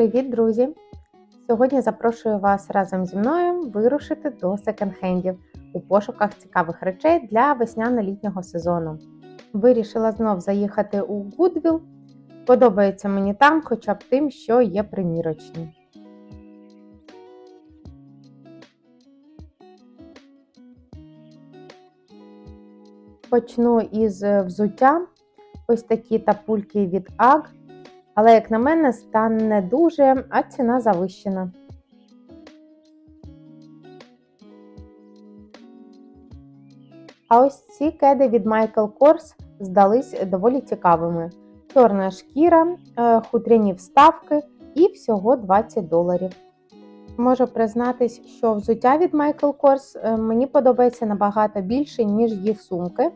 Привіт, друзі! Сьогодні запрошую вас разом зі мною вирушити до секонд-хендів у пошуках цікавих речей для весняно-літнього сезону. Вирішила знов заїхати у Goodwill. Подобається мені там, хоча б тим, що є примірочні. Почну із взуття. Ось такі тапульки від AG. Але, як на мене, стан не дуже, а ціна завищена. А ось ці кеди від Michael Kors здались доволі цікавими. Чорна шкіра, е, хутряні вставки і всього 20 доларів. Можу признатись, що взуття від Michael Kors е, мені подобається набагато більше, ніж їх сумки.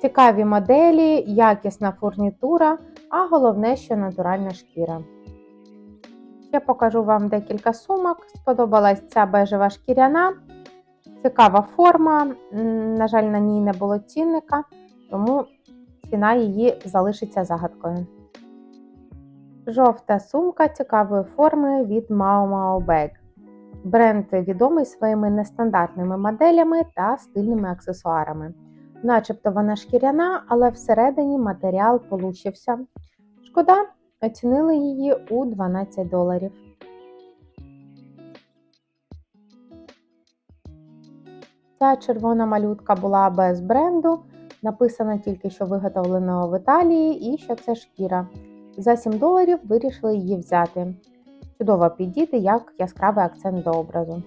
Цікаві моделі, якісна фурнітура, а головне, що натуральна шкіра. Я покажу вам декілька сумок. Сподобалась ця бежева шкіряна, цікава форма. На жаль, на ній не було цінника, тому ціна її залишиться загадкою. Жовта сумка цікавої форми від Mau Mau Bag. Бренд відомий своїми нестандартними моделями та стильними аксесуарами. Начебто вона шкіряна, але всередині матеріал полущився. Шкода, оцінили її у 12 доларів. Ця червона малютка була без бренду. Написано тільки, що виготовлено в Італії і що це шкіра. За 7 доларів вирішили її взяти. Чудово підійти як яскравий акцент до образу.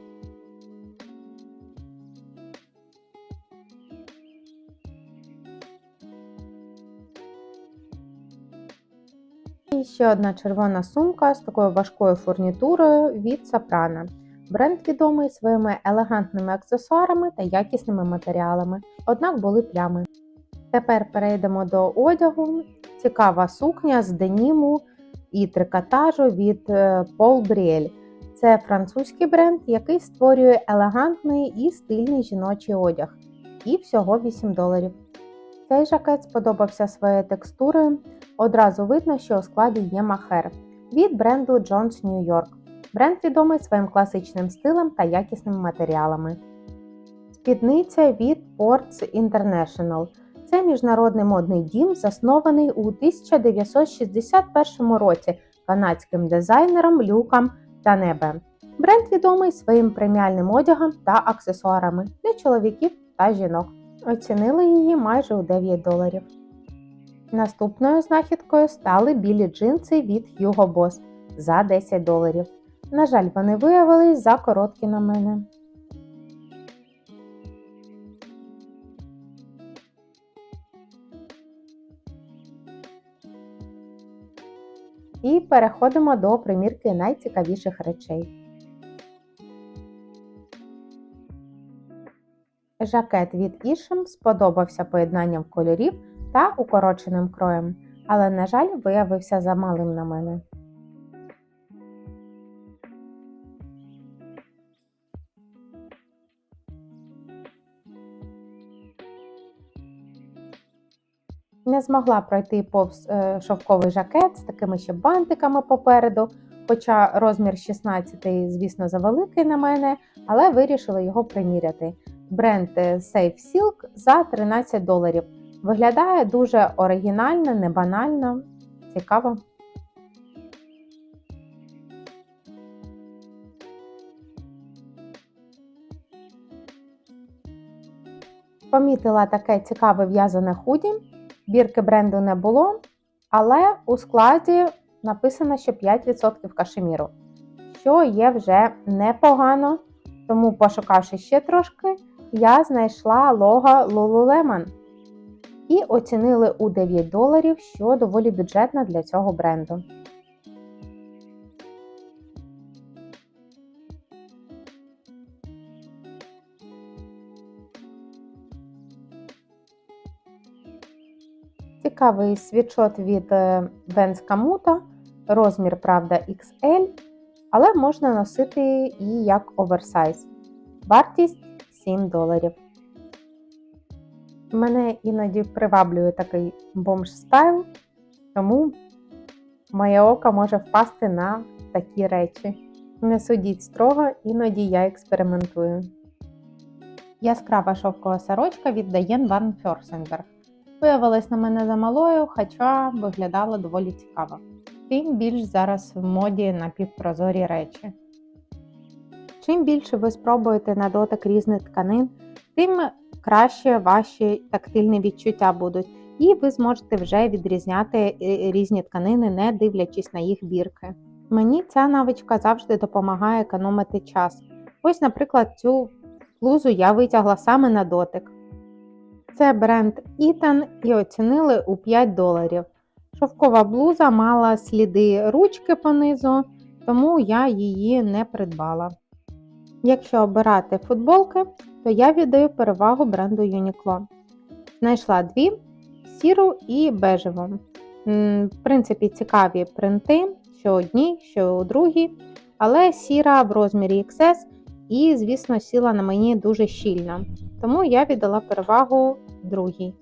І ще одна червона сумка з такою важкою фурнітурою від Сапрана. Бренд відомий своїми елегантними аксесуарами та якісними матеріалами, однак були плями. Тепер перейдемо до одягу. Цікава сукня з деніму і трикотажу від е, Paul Briel. Це французький бренд, який створює елегантний і стильний жіночий одяг. І всього 8 доларів. Цей жакет сподобався своєю текстурою. Одразу видно, що у складі є махер від бренду Jones New York. Бренд відомий своїм класичним стилем та якісними матеріалами. Спідниця від Ports International. Це міжнародний модний дім, заснований у 1961 році канадським дизайнером Люком Танебе. Бренд відомий своїм преміальним одягом та аксесуарами для чоловіків та жінок. Оцінили її майже у 9 доларів. Наступною знахідкою стали білі джинси від Hugo Boss за 10 доларів. На жаль, вони виявились за короткі на мене. І переходимо до примірки найцікавіших речей. Жакет від Ішем сподобався поєднанням кольорів та укороченим кроєм, але, на жаль, виявився замалим на мене. Не змогла пройти повз е, шовковий жакет з такими ще бантиками попереду, хоча розмір 16, звісно, завеликий на мене, але вирішила його приміряти. Бренд е, Safe Silk за 13 доларів. Виглядає дуже оригінально, не банально, цікаво. Помітила таке цікаве в'язане худі. Бірки бренду не було, але у складі написано, що 5% кашеміру, що є вже непогано. Тому, пошукавши ще трошки, я знайшла лого Lululemon і оцінили у 9 доларів, що доволі бюджетно для цього бренду. Цікавий світшот від Vans Camuto, розмір, правда, XL, але можна носити і як оверсайз. Вартість 7 доларів. Мене іноді приваблює такий бомж стайл, тому Моє око може впасти на такі речі. Не судіть строго, іноді я експериментую. Яскрава шовкова сорочка від Diane Van Furstenberg. Виявилась на мене замалою, хоча виглядала доволі цікаво. Тим більш зараз в моді напівпрозорі речі. Чим більше ви спробуєте на дотик різних тканин, тим краще ваші тактильні відчуття будуть, і ви зможете вже відрізняти е, різні тканини, не дивлячись на їх бірки. Мені ця навичка завжди допомагає економити час. Ось, наприклад, цю блузу я витягла саме на дотик. Це бренд Eton і оцінили у 5 доларів. Шовкова блуза мала сліди ручки понизу, тому я її не придбала. Якщо обирати футболки, то я віддаю перевагу бренду Uniqlo. Знайшла дві сіру і бежеву. В принципі, цікаві принти, що одні, що у другій, але сіра в розмірі XS і, звісно, сіла на мені дуже щільно. Тому я віддала перевагу другій.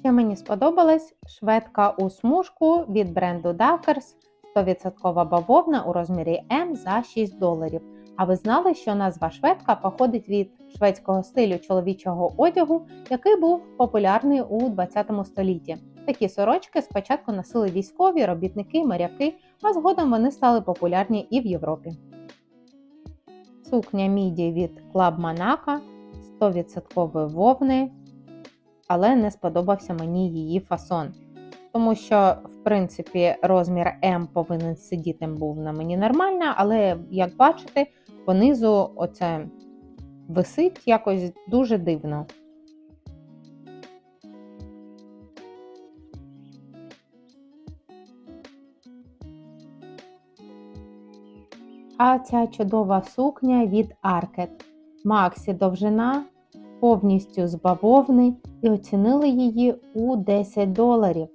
Ще мені сподобалась шведка у смужку від бренду Dockers 100% бавовна у розмірі М за 6 доларів. А ви знали, що назва шведка походить від шведського стилю чоловічого одягу, який був популярний у 20 столітті. Такі сорочки спочатку носили військові, робітники, моряки, а згодом вони стали популярні і в Європі. Сукня міді від Club Monaco 100% вовни, але не сподобався мені її фасон. Тому що, в принципі, розмір М повинен сидіти був на мені нормально, але, як бачите, понизу оце висить якось дуже дивно. А ця чудова сукня від Arket. Максі довжина повністю з бавовни і оцінили її у 10 доларів.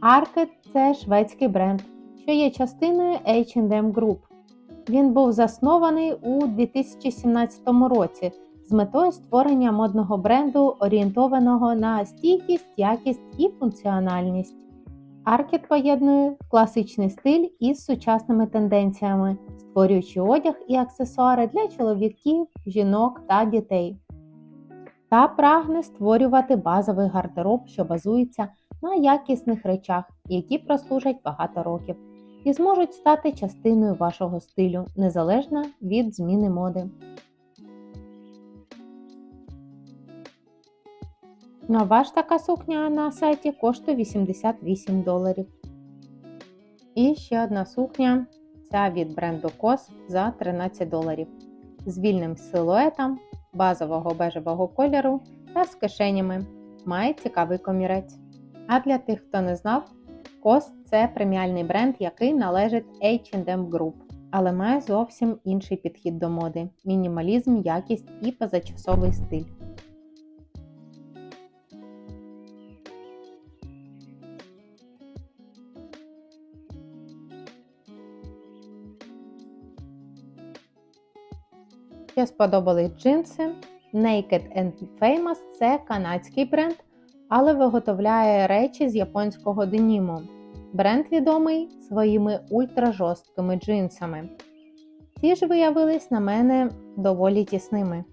Arket – це шведський бренд, що є частиною H&M Group. Він був заснований у 2017 році з метою створення модного бренду, орієнтованого на стійкість, якість і функціональність. Аркет поєднує класичний стиль із сучасними тенденціями, створюючи одяг і аксесуари для чоловіків, жінок та дітей. Та прагне створювати базовий гардероб, що базується на якісних речах, які прослужать багато років, і зможуть стати частиною вашого стилю, незалежно від зміни моди. Нова ж така сукня на сайті коштує 88 доларів. І ще одна сукня ця від бренду COS за 13 доларів з вільним силуетом, базового бежевого кольору та з кишенями. Має цікавий комірець. А для тих, хто не знав, COS це преміальний бренд, який належить H&M Group, але має зовсім інший підхід до моди: мінімалізм, якість і позачасовий стиль. Ще сподобались джинси. Naked and Famous це канадський бренд, але виготовляє речі з японського деніму. Бренд відомий своїми ультражорсткими джинсами. Ці ж виявились на мене доволі тісними.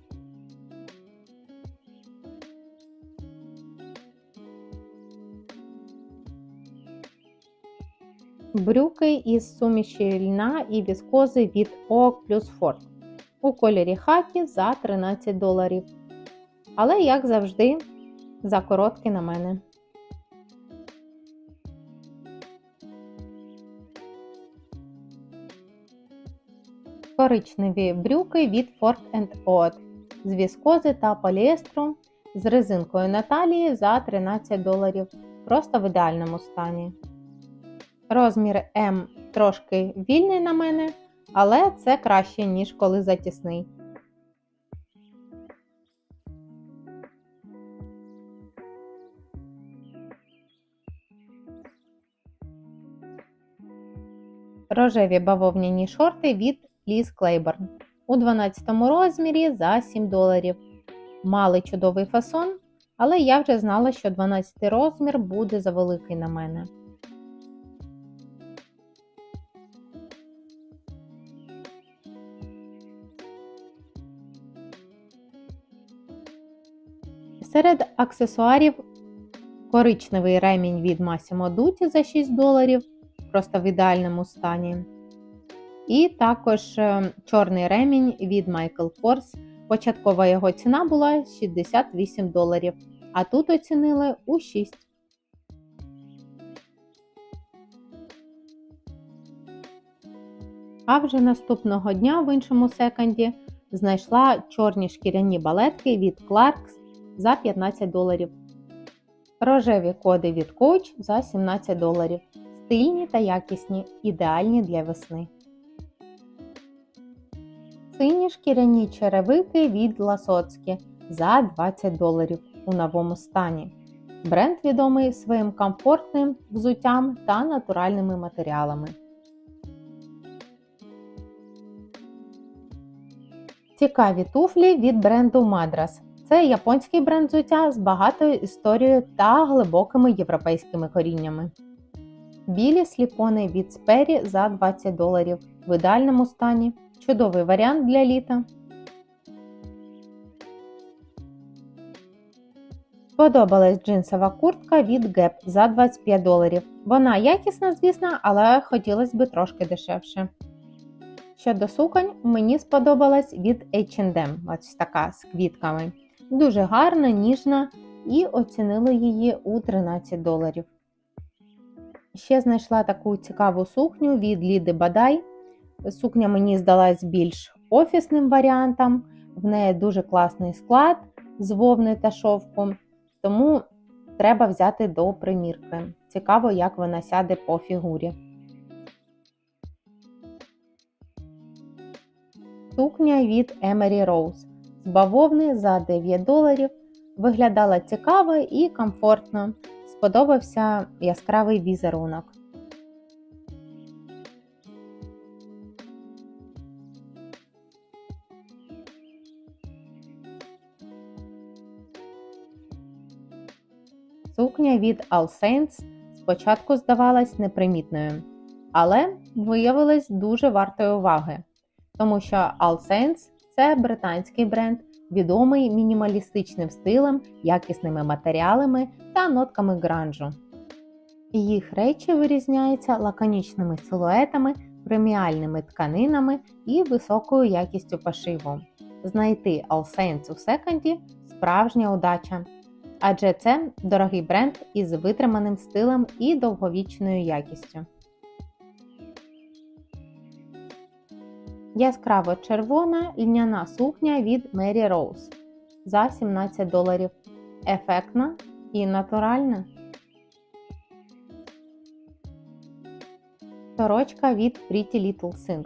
Брюки із суміші льна і віскози від Oak Plus Ford у кольорі хакі за 13 доларів. Але, як завжди, за короткі на мене. Коричневі брюки від Ford Odd з віскози та поліестру з резинкою на талії за 13 доларів. Просто в ідеальному стані. Розмір М трошки вільний на мене, але це краще, ніж коли затісний. Рожеві бавовняні шорти від Liz Claiborne у 12 розмірі за 7 доларів. мали чудовий фасон, але я вже знала, що 12 розмір буде завеликий на мене. Серед аксесуарів коричневий ремінь від Massimo Dutti за 6 доларів, просто в ідеальному стані. І також е, чорний ремінь від Michael Kors. Початкова його ціна була 68 доларів, а тут оцінили у 6. А вже наступного дня в іншому секонді знайшла чорні шкіряні балетки від Clarks за 15 доларів. Рожеві коди від Coach за 17 доларів. Стильні та якісні, ідеальні для весни. Сині шкіряні черевики від Ласоцькі за 20 доларів у новому стані. Бренд відомий своїм комфортним взуттям та натуральними матеріалами. Цікаві туфлі від бренду Madras. Це японський бренд взуття з багатою історією та глибокими європейськими коріннями. Білі сліпони від Спері за 20 доларів в ідеальному стані. Чудовий варіант для літа. Сподобалась джинсова куртка від Gap за 25 доларів. Вона якісна, звісно, але хотілося б трошки дешевше. Щодо суконь, мені сподобалась від H&M, ось така з квітками. Дуже гарна, ніжна і оцінили її у 13 доларів. Ще знайшла таку цікаву сукню від Ліди Бадай. Сукня мені здалась більш офісним варіантом, в неї дуже класний склад з вовни та шовку, тому треба взяти до примірки. Цікаво, як вона сяде по фігурі. Сукня від Emery Rose з бавовни за 9 доларів. Виглядала цікаво і комфортно. Сподобався яскравий візерунок. Сукня від All Saints спочатку здавалась непримітною, але виявилась дуже вартою уваги, тому що All Saints це британський бренд, відомий мінімалістичним стилем, якісними матеріалами та нотками гранжу. Їх речі вирізняються лаконічними силуетами, преміальними тканинами і високою якістю пошиву. Знайти All Saints у секонді справжня удача адже це дорогий бренд із витриманим стилем і довговічною якістю. Яскраво червона льняна сукня від Mary Rose за 17 доларів. Ефектна і натуральна. Сорочка від Pretty Little Thing.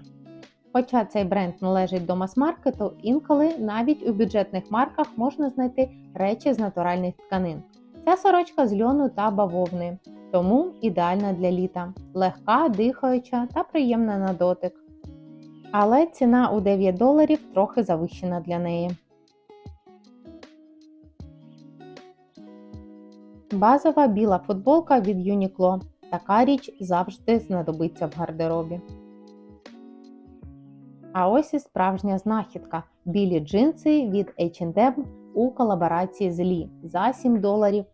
Хоча цей бренд належить до мас-маркету, інколи навіть у бюджетних марках можна знайти речі з натуральних тканин. Ця сорочка з льону та бавовни, тому ідеальна для літа, легка, дихаюча та приємна на дотик. Але ціна у 9 доларів трохи завищена для неї. Базова біла футболка від Uniqlo. Така річ завжди знадобиться в гардеробі. А ось і справжня знахідка білі джинси від H&M у колаборації з Lee за 7 доларів.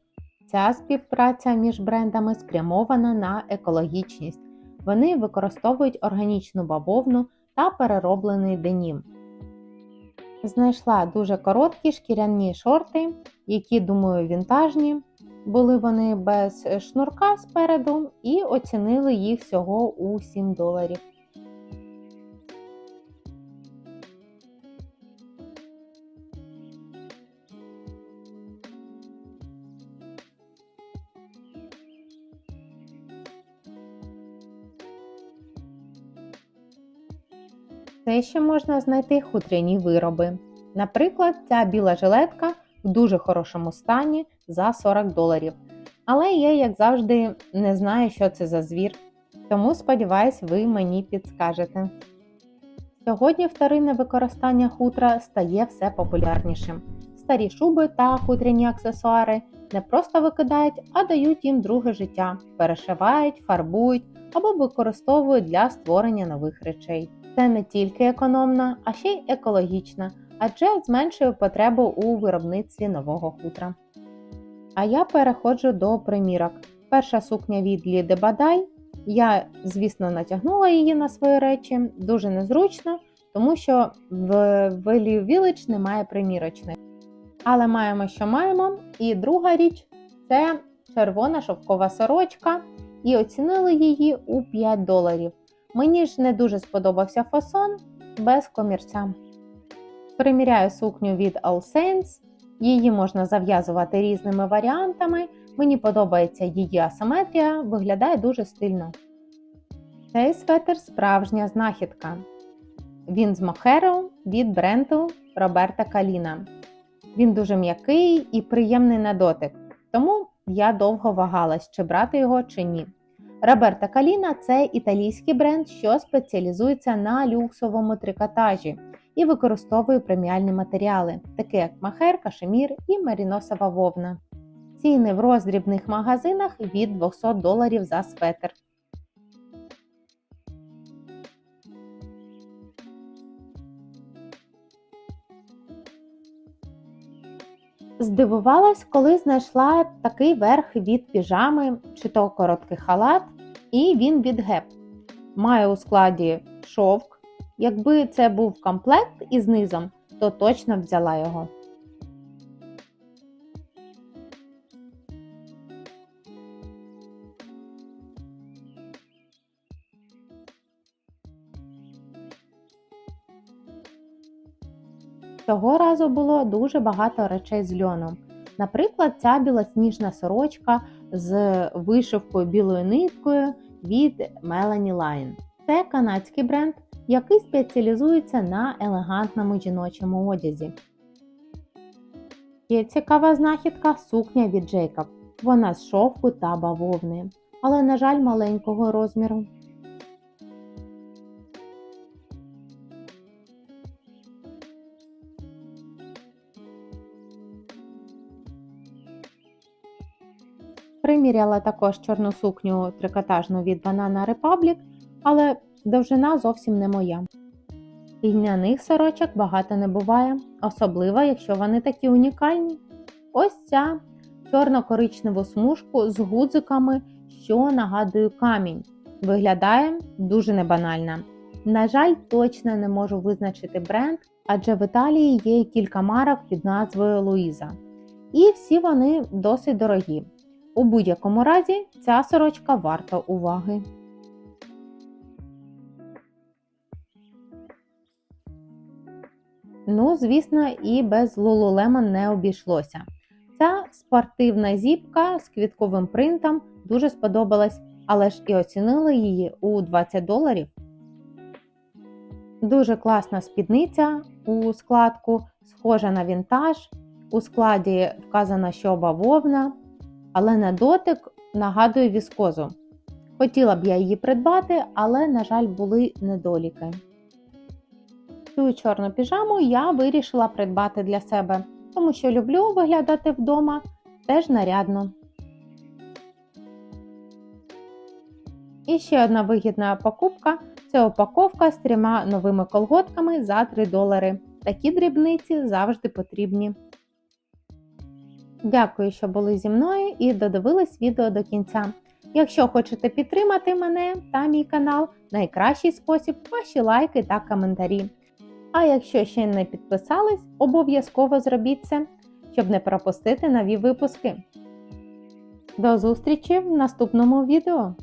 Ця співпраця між брендами спрямована на екологічність. Вони використовують органічну бавовну та перероблений денім. Знайшла дуже короткі шкіряні шорти, які, думаю, вінтажні. Були вони без шнурка спереду і оцінили їх всього у 7 доларів. Це ще можна знайти хутряні вироби. Наприклад, ця біла жилетка в дуже хорошому стані за 40 доларів. Але я, як завжди, не знаю, що це за звір, тому сподіваюсь, ви мені підскажете. Сьогодні вторинне використання хутра стає все популярнішим. старі шуби та хутряні аксесуари не просто викидають, а дають їм друге життя, перешивають, фарбують або використовують для створення нових речей. Це не тільки економно, а ще й екологічно, адже зменшує потребу у виробництві нового хутра. А я переходжу до примірок. Перша сукня від Ліди Бадай. Я, звісно, натягнула її на свої речі, дуже незручно, тому що в Value Village немає примірочних. Але маємо, що маємо. І друга річ це червона шовкова сорочка, і оцінили її у 5 доларів. Мені ж не дуже сподобався фасон без комірця. Приміряю сукню від All Saints. Її можна зав'язувати різними варіантами. Мені подобається її асиметрія, виглядає дуже стильно. Цей светр справжня знахідка. Він з мохеру від бренду Роберта Каліна. Він дуже м'який і приємний на дотик, тому я довго вагалась, чи брати його чи ні. Роберта Каліна це італійський бренд, що спеціалізується на люксовому трикотажі і використовує преміальні матеріали, такі як махер, кашемір і маріносова вовна. Ціни в роздрібних магазинах від 200 доларів за светр. Здивувалась, коли знайшла такий верх від піжами чи то короткий халат, і він від геп. Має у складі шовк. Якби це був комплект із низом, то точно взяла його. Цього разу було дуже багато речей з льоном. Наприклад, ця білосніжна сорочка з вишивкою білою ниткою від Melanie Line. Це канадський бренд, який спеціалізується на елегантному жіночому одязі. Є цікава знахідка сукня від Jacob. Вона з шовку та бавовни, але, на жаль, маленького розміру. Приміряла також чорну сукню трикотажну від Banana Republic, але довжина зовсім не моя. Льняних сорочок багато не буває, особливо, якщо вони такі унікальні. Ось ця чорно-коричневу смужку з гудзиками, що нагадує камінь. Виглядає дуже небанально. На жаль, точно не можу визначити бренд, адже в Італії є кілька марок під назвою Луїза. І всі вони досить дорогі. У будь-якому разі ця сорочка варта уваги. Ну, звісно, і без Lululemon не обійшлося. Ця спортивна зіпка з квітковим принтом дуже сподобалась, але ж і оцінили її у 20 доларів. Дуже класна спідниця у складку, схожа на вінтаж. У складі вказано, що бавовна, але на дотик нагадує віскозу. Хотіла б я її придбати, але, на жаль, були недоліки. Цю чорну піжаму я вирішила придбати для себе, тому що люблю виглядати вдома теж нарядно. І ще одна вигідна покупка це упаковка з трьома новими колготками за 3 долари. Такі дрібниці завжди потрібні. Дякую, що були зі мною і додивились відео до кінця. Якщо хочете підтримати мене та мій канал, найкращий спосіб ваші лайки та коментарі. А якщо ще не підписались, обов'язково зробіть це, щоб не пропустити нові випуски. До зустрічі в наступному відео!